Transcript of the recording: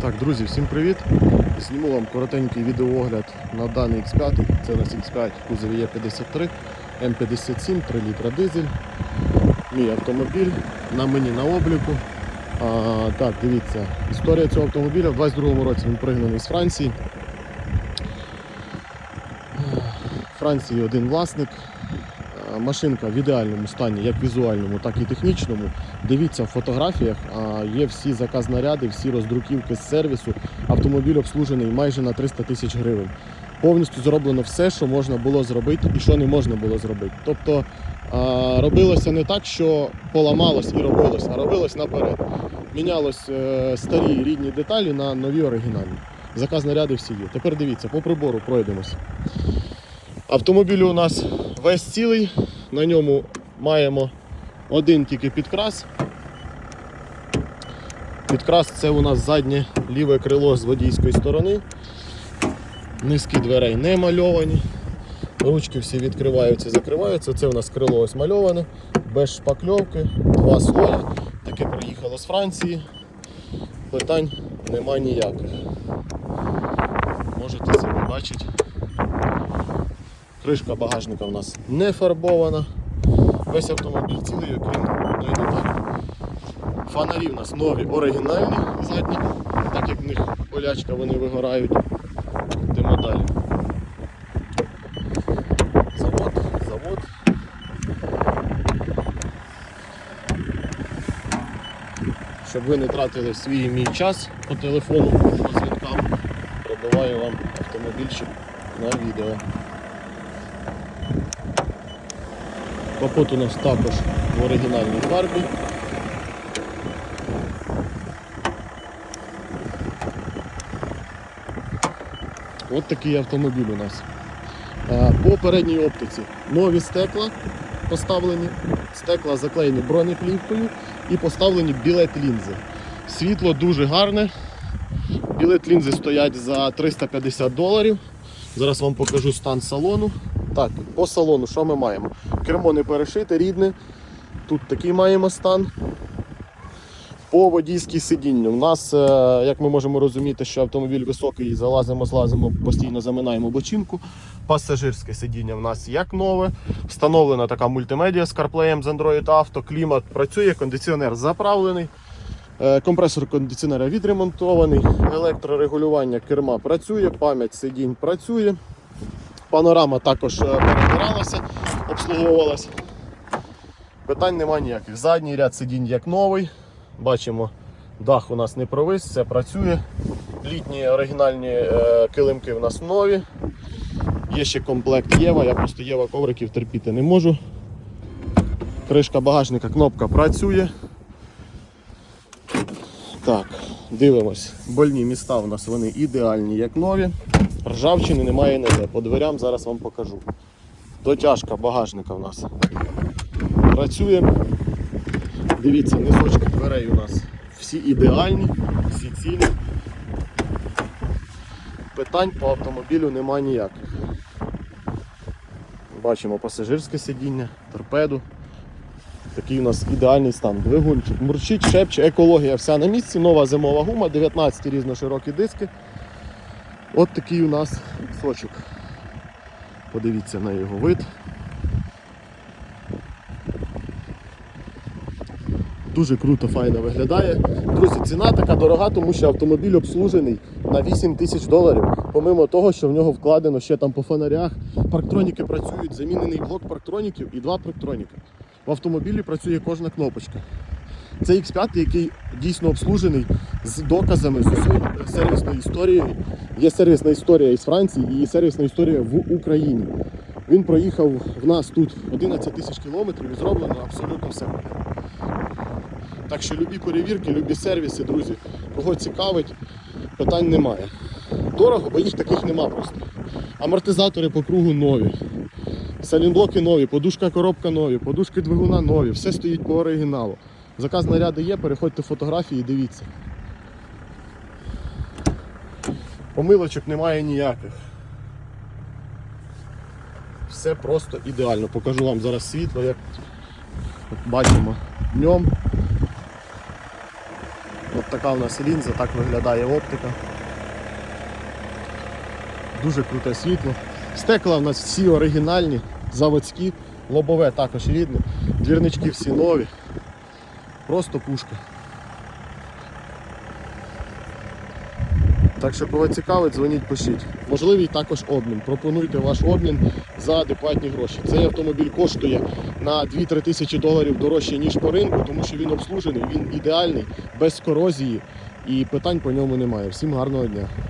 Так, друзі, всім привіт! Зніму вам коротенький відеоогляд на даний X5. Це у нас X5 в кузові Е53, М57, 3 літра дизель. Мій автомобіль на мені на обліку. А, так, дивіться, історія цього автомобіля в 22-му році він пригнаний з Франції. Франції один власник. А, Машинка в ідеальному стані, як візуальному, так і технічному. Дивіться в фотографіях, є всі заказнаряди, всі роздруківки з сервісу. Автомобіль обслужений майже на 300 тисяч гривень. Повністю зроблено все, що можна було зробити і що не можна було зробити. Тобто робилося не так, що поламалось і робилось, а робилось наперед. Мінялось е, старі рідні деталі на нові оригінальні. Заказнаряди всі є. Тепер дивіться, по прибору пройдемось. Автомобіль у нас весь цілий, на ньому маємо один тільки підкрас. Підкрас це у нас заднє ліве крило з водійської сторони. Низки дверей не мальовані. Ручки всі відкриваються, закриваються. Це у нас крило ось мальоване, без шпакльовки, два слої. Таке приїхало з Франції. Питань нема ніяких. Можете собі бачити. Кришка багажника у нас не фарбована. Весь автомобіль цілий, окрім одної деталі. Фонарі у нас нові оригінальні задні, так як в них болячка вони вигорають. Йдемо далі. Завод, завод. Щоб ви не тратили свій мій час по телефону, по дзвінкам, пробиваю вам автомобільчик на відео. Капот у нас також в оригінальній фарбі. От такий автомобіль у нас. Е, По передній оптиці нові стекла поставлені, стекла заклеєні бронеплівкою і поставлені білет лінзи. Світло дуже гарне. Білет лінзи стоять за 350 доларів. Зараз вам покажу стан салону. Так, по салону що ми маємо? Кермо не перешите, рідне. Тут такий маємо стан. По водійській сидінню. У нас, е, як ми можемо розуміти, що автомобіль високий, залазимо, злазимо, постійно заминаємо бочинку. Пасажирське сидіння в нас як нове. Встановлена така мультимедіа з CarPlay з Android Auto, клімат працює, кондиціонер заправлений. Е, Компресор кондиціонера відремонтований, електрорегулювання керма працює, пам'ять сидінь працює. Панорама також е, перебиралася, обслуговувалася. Питань нема ніяких. Задній ряд сидінь як новий. Бачимо, дах у нас не провис, все працює. Літні оригінальні е, килимки в нас нові. Є ще комплект Єва, я просто Єва ковриків терпіти не можу. Кришка багажника, кнопка працює. Так, дивимось. Больні міста у нас вони ідеальні, як нові. Ржавчини немає ніде. По дверям зараз вам покажу. Дотяжка багажника в нас працює. Дивіться, низочки дверей у нас всі ідеальні, всі цілі. Питань по автомобілю нема ніяких. Бачимо пасажирське сидіння, торпеду. Такий у нас ідеальний стан. Двигунчик мурчить, шепче, екологія вся на місці, нова зимова гума, 19 різноширокі диски. От такий у нас сочок. Подивіться на його вид. Дуже круто, файно виглядає. Друзі, ціна така дорога, тому що автомобіль обслужений на 8 тисяч доларів. Помимо того, що в нього вкладено ще там по фонарях. Парктроніки працюють, замінений блок парктроніків і два парктроніки. В автомобілі працює кожна кнопочка. Це X5, який дійсно обслужений з доказами, з усією сервісною історією. Є сервісна історія із Франції і є сервісна історія в Україні. Він проїхав в нас тут 11 тисяч кілометрів і зроблено абсолютно все. Так що любі перевірки, любі сервіси, друзі, кого цікавить, питань немає. Дорого, бо їх таких нема просто. Амортизатори по кругу нові. Салінблоки нові, подушка коробка нові, подушки двигуна нові, все стоїть по оригіналу. Заказ наряди є, переходьте в фотографії і дивіться. Помилочок немає ніяких. Все просто ідеально. Покажу вам зараз світло, як бачимо днем. От така у нас лінза, так виглядає оптика. Дуже круте світло. Стекла у нас всі оригінальні, заводські, лобове також рідне, двірнички всі нові. Просто пушка. Так що, кого цікавить, дзвоніть, пишіть. Можливий також обмін. Пропонуйте ваш обмін за адекватні гроші. Цей автомобіль коштує на 2-3 тисячі доларів дорожче, ніж по ринку, тому що він обслужений, він ідеальний, без корозії і питань по ньому немає. Всім гарного дня.